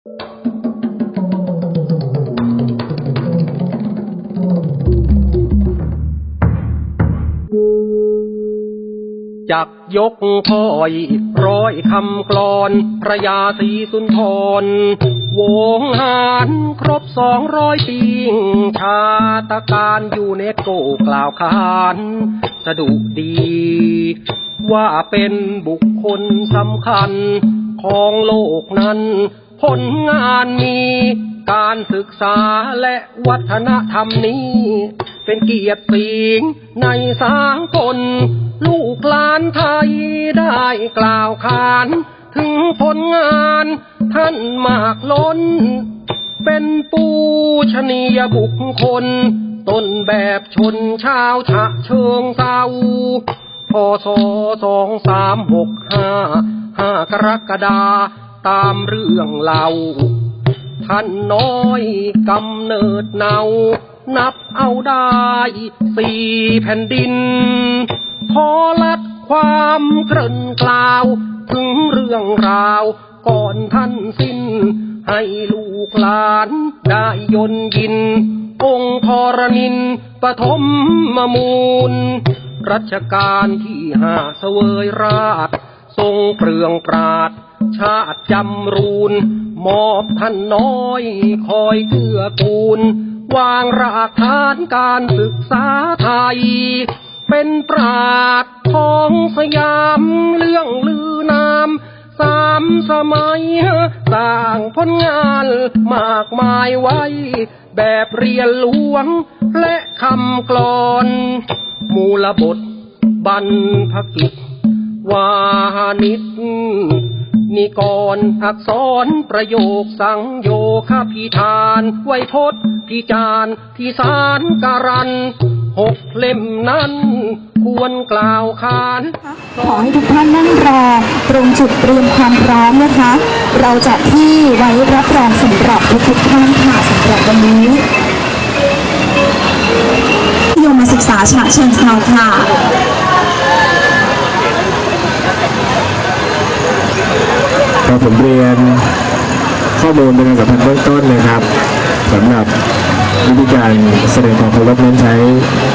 จักยกถ้อยร้อยคำกลอนพระยาศรีสุนทรวงหารครบสองร้อยปีชาตการอยู่เนโกกล่าวขานสะดุดี ว่าเป็นบุคคลสำคัญของโลกนั้น ผลงานมีการศึกษาและวัฒนธรรมนี้ เป็นเกียรติสิงในสากลลูกหลานไทยได้กล่าวขาน ถึงผลงานท่านมากล้น เป็นปูชนียบุคคล ต้นแบบชนชาวฉะเชิงเซาพศสองสามหกห้าห้ากรกฎา ตามเรื่องเล่า ท่านน้อยกำเนิดเนา นับเอาได้สี่แผ่นดิน พอลัดความเกริ่นกล่าว ถึงเรื่องราว ก่อนท่านสิ้น ให้ลูกหลานได้ยนยิน องค์ทรนินปฐมมมูล รัชกาลที่ห้าเสวยราช ทรงเปลืองปราด ชาติจำรูน มอบท่านน้อย คอยเกื้อกูล วางรากฐานการศึกษาไทย เป็นปราดของสยามเรื่องลือนามสามสมัยสร้างผลงานมากมายไว้ แบบเรียนหลวง และคำกลอน มูลบทบรรพกิจ วานิชนิกรอักษรประโยคสังโยคพิธานไวยพจน์พิจารณ์ที่สารการันหกเล่มนั้น ควรกล่าวขานขอให้ทุกท่านนั่งรอตรงจุดเตรียมความพร้อมนะคะ เราจะที่ไว้รับรองสำหรับทุกท่านค่ะสำหรับวันนี้ยมศึกษาฉะเชิงเซาค่ะ ครับผมเรียนข้อมูลเป็นการสัมพันธ์เบื้องต้นนะครับสำหรับวิธีการแสดงความเคารพนั้นใช้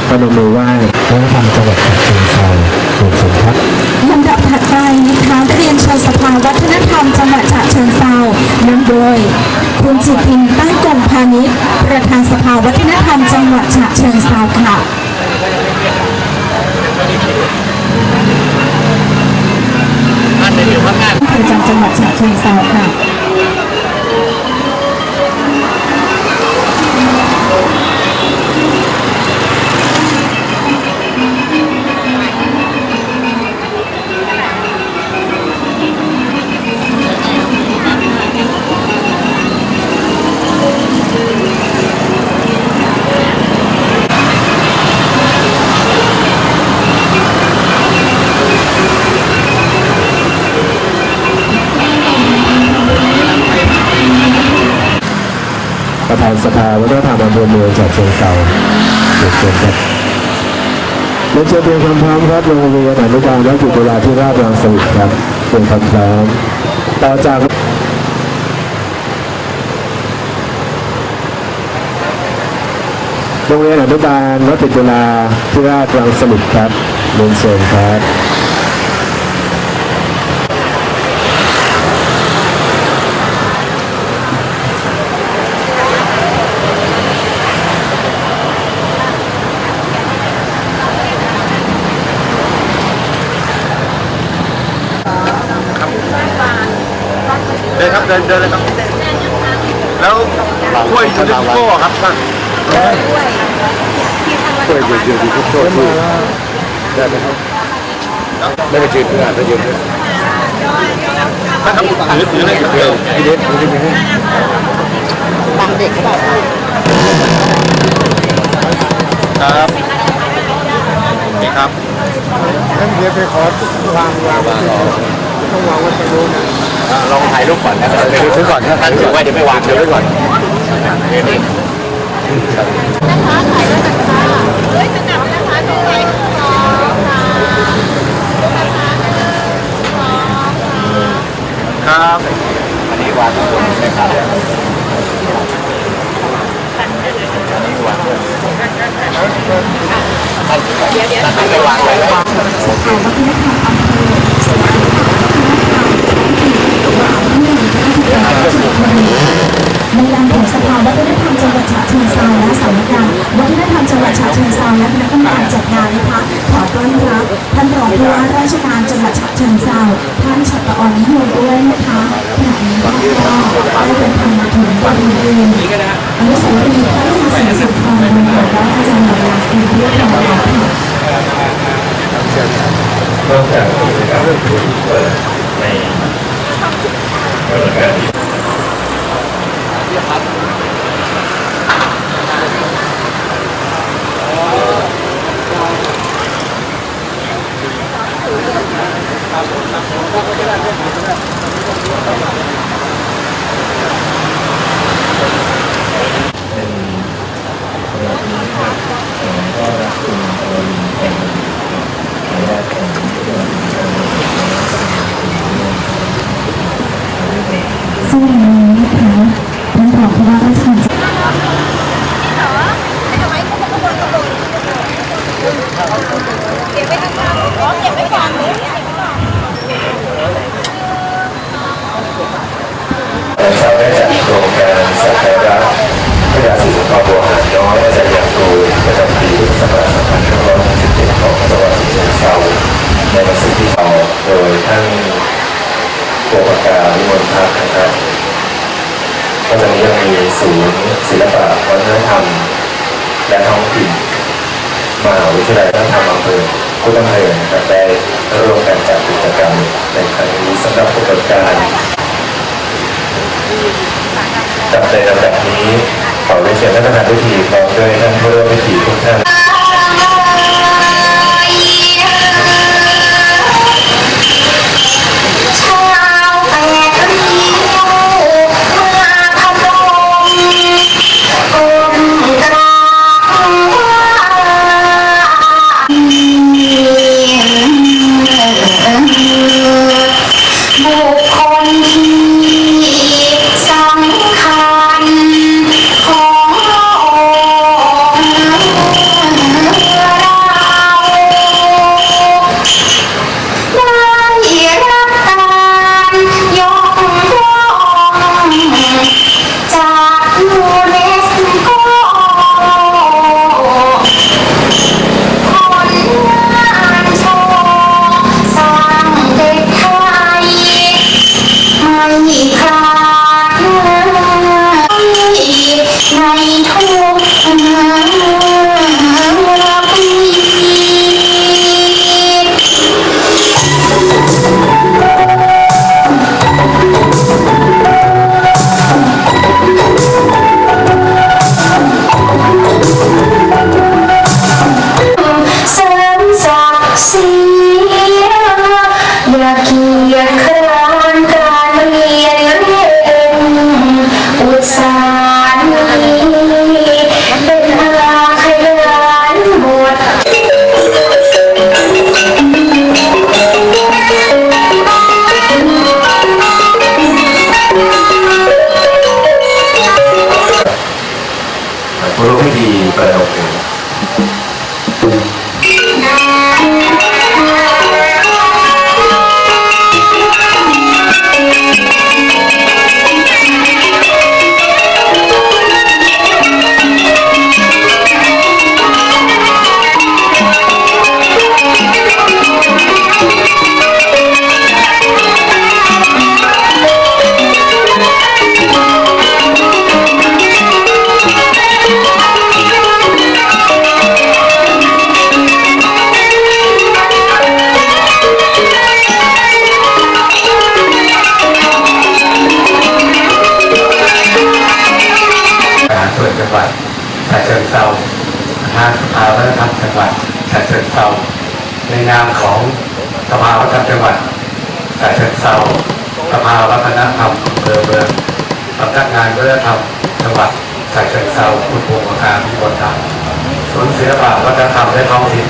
พนมมือไหว้พระธรรมจังหวัดฉะเชิงเทราหลวงสมทัศน์ลำดับถัดไปนะคะเรียนเชิญสภาวัฒนธรรมจังหวัดฉะเชิงเทรานำโดย คุณจิตพินตั้งกงพาณิชย์ประธานสภาวัฒนธรรมจังหวัดฉะเชิงเทราค่ะ ประจำจังหวัดฉะเชิงเทราค่ะ ประธานสภาวัฒนธรรมอำเภอเมืองฉะเชิงเทราเด็กเชิญครับเรียนเชิญเตรียมความพร้อมครับโรงเรียนอนุบาลวัดจุฬาธิราชรังสฤษครับเตรียมความพร้อมต่อจากโรงเรียนอนุบาลวัดจุฬาธิราชรังสฤษครับเรียนเชิญครับ ครับเดินเดินเลยครับ แล้วถ้วยยูนิโก้ครับท่านช่วยยืนยืนทุกโทษที่ได้ไหมครับไม่ไปยืนเพื่อนไปยืนเพื่อนท่านครับถือถือเลยครับเดี๋ยวไอ้เด็กมันจะมีให้ครับนี่ครับท่านเดียวไปขอวางวางวาง ต้องวางว้ตรงนู้นะลองถ่ายรูปก่อนนะเดี๋ยวดูก่อนถ้าท่านถือไว้เดี๋ยวไม่วางเดี๋ยวไว้ก่อนนี่ครับวางข้างบนใช่ไหมครับท่านไปวางไว้แล้ว ในนามของสภาวัฒนธรรมจังหวัดฉะเชิงเทราและสำนักงานวัฒนธรรมจังหวัดฉะเชิงเทราและคณะกรรมการจัดงานนะคะขอต้อนรับท่านรองผู้ว่าราชการจังหวัดฉะเชิงเทราท่านชัตรอนิยมด้วยนะคะขณะนี้ก็ได้เดินทางมาถึงบริเวณอนุสาวรีย์พระมหาศรีสุนทรบรมราชจังหวัดลาเป็นที่เรียบร้อยแล้วค่ะนอกจากกิจกรรมที่เปิดใน บริการที่ ซึ่งวันนี้นะคะท่านรองผู้ว่าราชการจังหวัด เราได้จัดโครงการสักการะพระยาศรีสุนทรบัวหารน้อยอาจารย์ยางตูประจำปีพุทธศักราช2567ของจังหวัดฉะเชิงเทราในวันศุกร์ที่สองโดยท่านโกปกาวิมลพัฒน์นะครับก็จะมียังมีศูนย์ศิลปะวัฒนธรรม และท้องถิ่นมหาวิทยาลัยวัฒนธรรมอำเภอ พุทธอำเภอนะครับได้ร่วมกันจัดกิจกรรมในครั้งนี้สำหรับโครงการจับในลำดับนี้ขอเรียนเชิญท่านประธานพิธีพร้อมด้วยท่านผู้ร่วมพิธีทุกท่าน การพิบูลธรรมศูนย์ศิลปะวัฒนธรรมและท้องถิ่น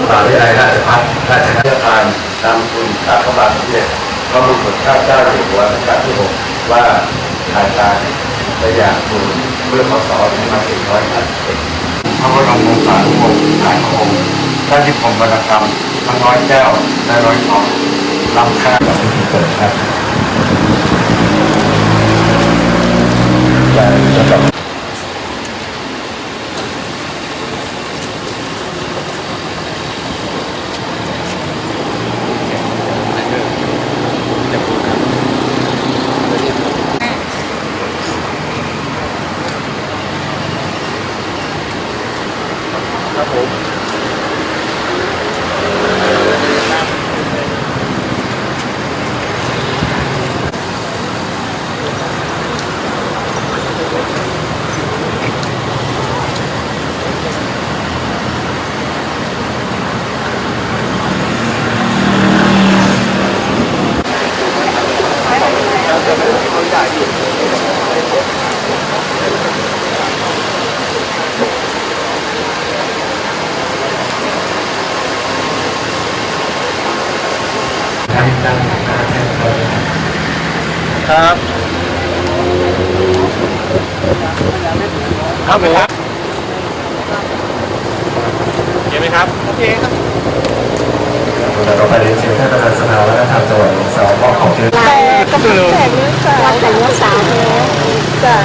มหาวิทยาลัยราชภัฏราชเพื่อทานนำทุนตามพระบาทสมเด็จพพระบรมชาติเจ้าอยู่หัวรัชกาลที่หกว่าถ่ายการสยามภูมิเมื่อพศ2481พระบรมวงศานุวงศ์หลายพระองค์ท่านที่ผมวรรณกรรมทั้งร้อยแก้วและร้อยทองลำค่ากับพิธีเปิดครับและสำหรับ ท่านตั้งหน้าแทนเขา ครับ ครับผมเห็นไหมครับ โอเคครับแล้วก็ไปเรียนเชิญท่านประธานสภาวัฒนธรรมจังหวัดสระบุรีมอบของที่ระลึกวันแต่งเนื้อสาวแล้วจ้ะ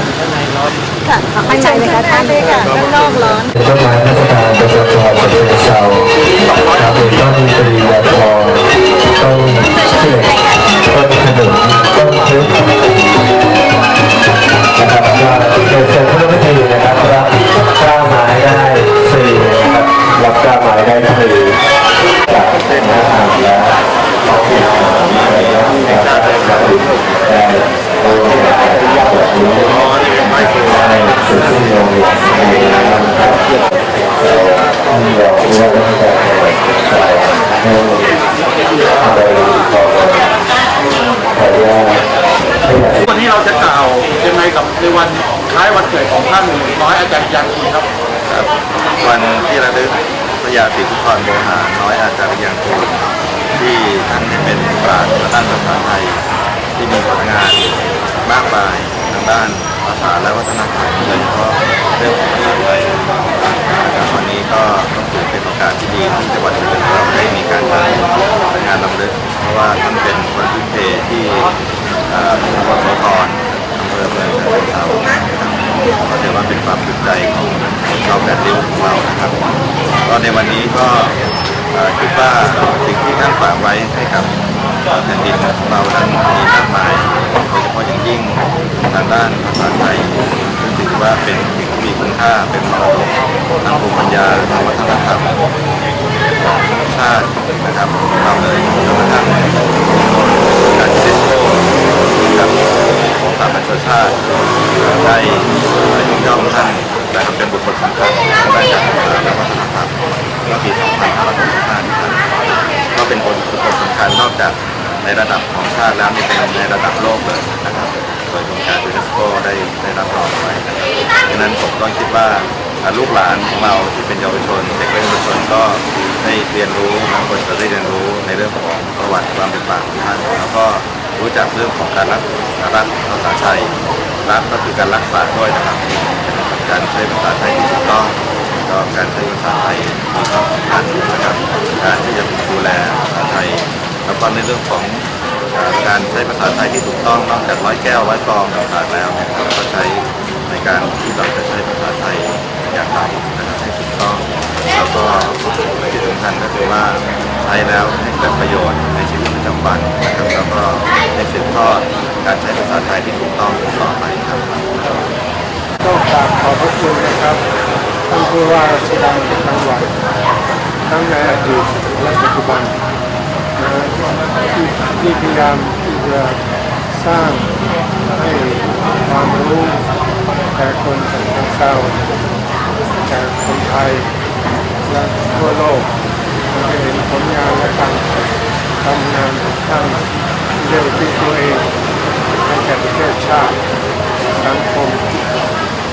ค่ะข้างในเลยค่ะท่านเลยค่ะข้างนอกร้อนต้นไม้พัฒนาประชาชนเป็นเสาครับเป็นต้นปรียาทองต้นเชือกต้นขนุนต้นทึบ ยังไงกับในวันคล้ายวันเกิดของท่านน้อยอาจารย์ยันทีครับครับวันที่ระลึกพระยาศรีสุนทรโมหาน้อยอาจารย์ยังคูที่ท่านได้เป็นปราชญ์ทางด้านภาษาไทย ที่มีผลงานมากมายทางด้านภาษาและวัฒนธรรมโดยเฉพาะเรื่องของภาษาไทยนะครับวันนี้ก็ต้องถือเป็นโอกาสที่ดีที่จังหวัดสุพรรณเราได้มีการจัดงานรำลึก เพราะว่าท่านเป็นคนพื้นเพที่เอ่อตำบลโสธรอำเภอเมืองฉะเชิงเทรานะครับ ก็ถือว่าเป็นความภูมิใจของชาวแปดริ้วของเรานะครับ ก็ในวันนี้ก็เอ่อคิดว่าสิ่งที่ท่านฝากไว้ให้กับ แผ่นดินของเรานั้นมีมากมายโดยเฉพาะอย่างยิ่งทางด้านภาษาไทยซึ่งถือว่าเป็นสิ่งที่มีคุณค่าเป็นมรดกทางภูมิปัญญาทางวัฒนธรรมของชาตินะครับเราเลยจนกระทั่งการที่เดสโกกับองค์การประชาชาติได้ยกย่องท่านนะครับเป็นบุคคลสำคัญทางด้านการศึกษาและวัฒนธรรมเมื่อปี2565ที่ผ่านมาก็เป็นบุคคลสำคัญนอกจาก ในระดับของชาติแล้วนี่เป็นในระดับโลกเลยนะครับโดยองค์การยูเนสโกได้ได้รับรองไว้นะครับดังนั้นผมก็คิดว่าลูกหลานของเราที่เป็นเยาวชนเด็กเยาวชนก็ได้เรียนรู้นะควรจะได้เรียนรู้ในเรื่องของประวัติความเป็นมาของท่านแล้วก็รู้จักเรื่องของการรักรักภาษาไทยรักก็คือการรักษาด้วยนะครับ การใช้ภาษาไทยที่ถูกต้องก็การใช้ภาษาไทยมีความสำคัญนะครับ การที่จะดูแลภาษาไทย แล้วก็ในเรื่องของอการใช้ภาษาไทยที่ถูกต้องนอกจากร้อยแก้วร้อยกรองต่างๆแล้วเนี่ยเราก็ใช้ในการที่เราจะใช้ภาษาไทยอย่างไรนะครับให้ถูกต้องแล้วก็ที่สำคัญก็คือว่าใช้แล้วให้เกิดประโยชน์ในชีวิตประจำวันนะครับแล้วก็ให้สืบทอดการใช้ภาษาไทยที่ถูกต้องต่อไปครับก็กราบขอบพระคุณนะครับท่านผู้ว่าราชการจังหวัดทั้งในอดีตและปัจจุบัน ที่พยายามที่จะสร้างให้ความรู้แก่คนสังคมเศร้าแก่คนไทยและทั่วโลกเราจะเห็นผลงานและการทำงานของท่านเรื่องที่ตัวเองให้แก่ประเทศชาติสังคม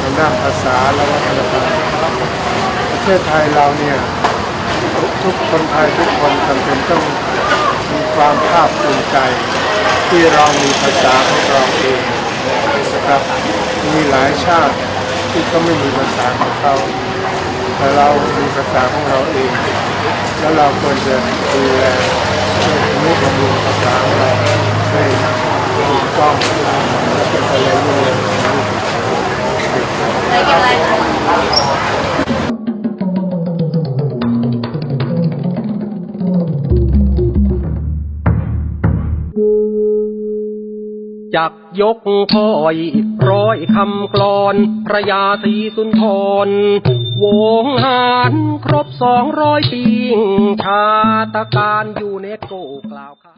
ทางด้านภาษาและวัฒนธรรมประเทศไทยเราเนี่ยทุกคนไทยทุกคนจำเป็นต้อง ความภาคภูมิใจที่เรามีภาษาของเราเองนะครับมีหลายชาติที่ก็ไม่มีภาษาของเขาแต่เรามีภาษาของเราเอง แล้วเราควรจะดูแลช่วยนุบำรุงภาษาของเราให้ถูกต้อง จักยกพ่อยร้อยคำกลอน พระยาศรีสุนทร วงหารครบสองร้อยปีชาตการยูเนสโกกล่าวค่ะ